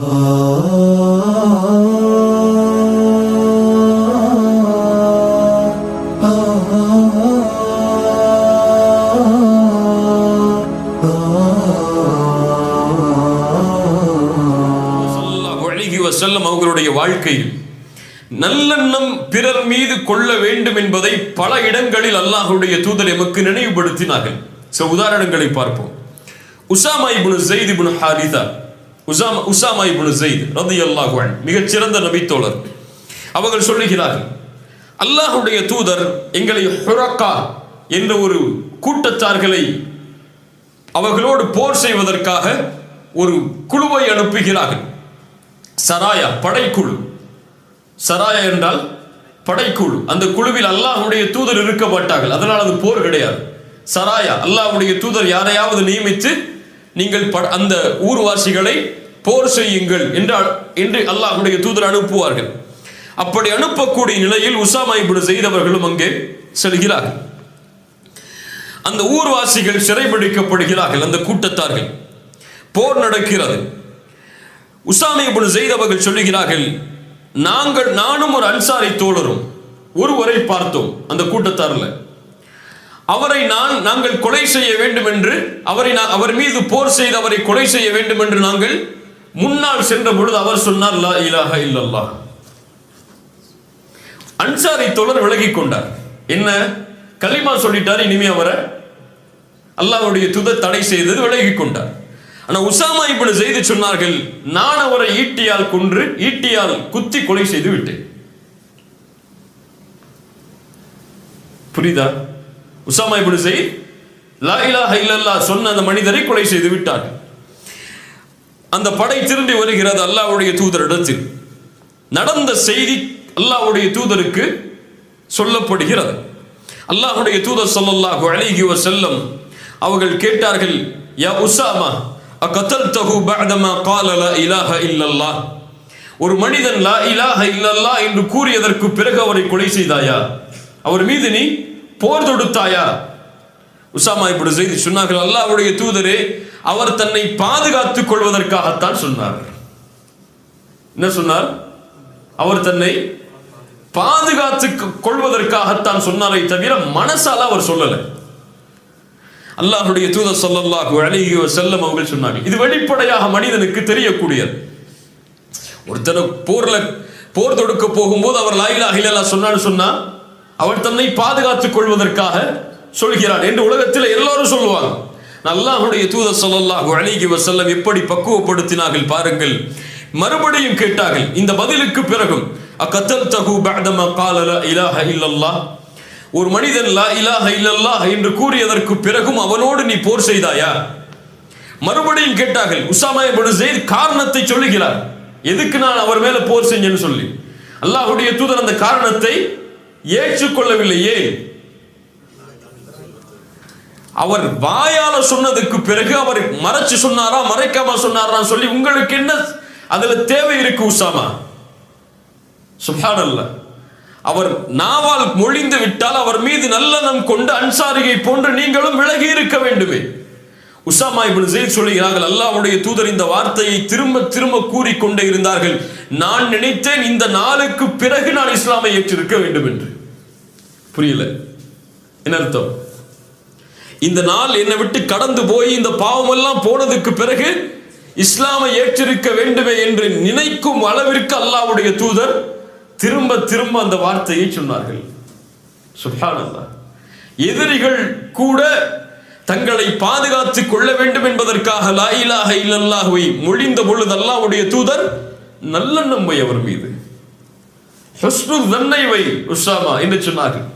ஸல்லல்லாஹு அவர்களுடைய வாழ்க்கையில் நல்லெண்ணம் பிறர் மீது கொள்ள வேண்டும் என்பதை பல இடங்களில் அல்லாஹுடைய தூதர் எமக்கு நினைவுபடுத்தினார்கள். சில உதாரணங்களை பார்ப்போம். Usama ibn Zaid ibn Haritha Usama Usama ibn Zaid ரலியல்லாஹு அல்லாஹுவன் மிகச்சிறந்த நபித்தோழர். அவர்கள் சொல்லுகிறார்கள் அல்லாஹுடைய தூதர் எங்களை ஹுரக்கா என்ற ஒரு கூட்டத்தார்களை அவர்களோடு போர் செய்வதற்காக ஒரு குழுவை அனுப்புகிறார்கள். சராயா படைக்குழு. சராயா என்றால் படைக்குழு. அந்த குழுவில் அல்லாஹுடைய தூதர் இருக்க மாட்டார்கள். அதனால் அது போர் கிடையாது. சராயா அல்லாஹுடைய தூதர் யாரையாவது நியமித்து நீங்கள் பட- அந்த ஊர்வாசிகளை போர் செய்யுங்கள் என்றால் என்று அல்லாஹுடைய தூதர் அனுப்புவார்கள். அப்படி அனுப்பக்கூடிய நிலையில் உசாமா இப்னு செய்தவர்களும் அங்கே செல்கிறார்கள். அந்த ஊர்வாசிகள் சிறைபிடிக்கப்படுகிறார்கள் அந்த கூட்டத்தார்கள். போர் நடக்கிறது. உசாமி இப்னு செய்தவர்கள் சொல்லுகிறார்கள் நாங்கள் நானும் ஒரு அன்சாரி தோழரும் ஒருவரை பார்த்தோம் அந்த கூட்டத்தாரில். அவரை நான் நாங்கள் கொலை செய்ய வேண்டும் என்று அவரை நான் அவர் மீது போர் செய்து அவரை கொலை செய்ய வேண்டும் என்று நாங்கள் முன்னால் சென்ற பொழுது அவர் சொன்னார் லா இலாஹ இல்லல்லாஹ். அன்சாரி தொடர் விலகி கொண்டார். என்ன? கலிமா சொல்லிட்டார் இனிமே அவரை அல்லாவுடைய துத தடை செய்தது விலகி கொண்டார். ஆனா உசாமா இப்படி செய்து சொன்னார்கள் நான் அவரை ஈட்டியால் கொன்று ஈட்டியால் குத்தி கொலை செய்து விட்டேன். புரியுதா? உசாமா இப்படி செய் லா இலாஹ இல்லல்லாஹ் சொன்ன அந்த மனிதரை கொலை செய்து விட்டார்கள். அந்த படை திரும்பி வருகிறது அல்லாவுடைய தூதரிடத்தில். நடந்த செய்தி அல்லாவுடைய தூதருக்கு சொல்லப்படுகிறது. அல்லாஹுடைய தூதர் சொல்லல்லாஹு அழகி செல்லம் அவர்கள் கேட்டார்கள் யா உசாமா கத்தல் தகு பகதமா காலல இலாஹ இல்லல்லா ஒரு மனிதன் லா இலாஹ இல்லல்லா என்று கூறியதற்கு பிறகு அவரை கொலை செய்தாயா? அவர் மீது நீ போர் தொடுத்தாயா? உசாமா இப்படி செய்தி சொன்னார்கள் அல்லாஹ்வுடைய தூதரே அவர் தன்னை பாதுகாத்துக் கொள்வதற்காகத்தான் சொன்னார். என்ன சொன்னார்? அவர் தன்னை பாதுகாத்து கொள்வதற்காகத்தான் சொன்னாரை தவிர மனசால அவர் சொல்லல. அல்லாஹுடைய தூத ஸல்லல்லாஹு அழகிய செல்லம் அவர்கள் சொன்னாங்க இது வெளிப்படையாக மனிதனுக்கு தெரியக்கூடியது. ஒருத்தனை போர்ல போர் தொடுக்க போகும்போது அவர் லாயிலா ஹிலலா சொன்னான்னு சொன்னா அவர் தன்னை பாதுகாத்துக் கொள்வதற்காக சொல்கிறார் என்று உலகத்தில் எல்லாரும் சொல்லுவாங்க. அல்லாஹுடைய தூத சொல்லல்லாஹு அழகி வசல்லம் எப்படி பக்குவப்படுத்தினார்கள் பாருங்கள். மறுபடியும் கேட்டார்கள் இந்த பதிலுக்கு பிறகும் அக்கத்தல் தகு பேதம காலல இலாஹ இல்லல்லா ஒரு மனிதன் லா இலாஹ இல்லல்லா என்று கூறியதற்கு பிறகும் அவனோடு நீ போர் செய்தாயா? மறுபடியும் கேட்டார்கள் உசாமா இப்படி செய்து காரணத்தை சொல்லுகிறார். எதுக்கு நான் அவர் மேல போர் செஞ்சேன்னு சொல்லி? அல்லாஹுடைய தூதர் அந்த காரணத்தை ஏற்றுக்கொள்ளவில்லையே. அவர் வாயால சொன்னதுக்கு பிறகு அவர் மறைச்சு சொன்னாரா மறைக்காம சொன்னாரா சொல்லி உங்களுக்கு என்ன அதுல தேவை இருக்கு உசாமா? சுப்ஹானல்லாஹ் அவர் நாவால் மொழிந்து விட்டால் அவர் மீது நல்லெண்ணம் கொண்டு அன்சாரியை போன்று நீங்களும் விலகி இருக்க வேண்டுமே. உசாமா இப்னு ஸைத் சொல்லுகிறார்கள் அல்லாவுடைய தூதர் இந்த வார்த்தையை திரும்ப திரும்ப கூறிக்கொண்டே இருந்தார்கள். நான் நினைத்தேன் இந்த நாளுக்கு பிறகு நான் இஸ்லாமை ஏற்றிருக்க வேண்டும் என்று புரியல? என்ன அர்த்தம்? இந்த நாள் என்னை விட்டு கடந்து போய் இந்த பாவமெல்லாம் போனதுக்கு பிறகு இஸ்லாமை ஏற்றிருக்க வேண்டுமே என்று நினைக்கும் அளவிற்கு அல்லாவுடைய தூதர் திரும்ப திரும்ப அந்த வார்த்தையை சொன்னார்கள். சுப்ஹானல்லாஹ். எதிரிகள் கூட தங்களை பாதுகாத்துக் கொள்ள வேண்டும் என்பதற்காக லாயிலாக இலாஹ இல்லல்லாஹுவை மொழிந்த பொழுது அல்லாவுடைய தூதர் நல்லெண்ணம் வை அவர் மீது. ஹுஸ்னு தன்னை வை உஷாமா என்று சொன்னார்கள்.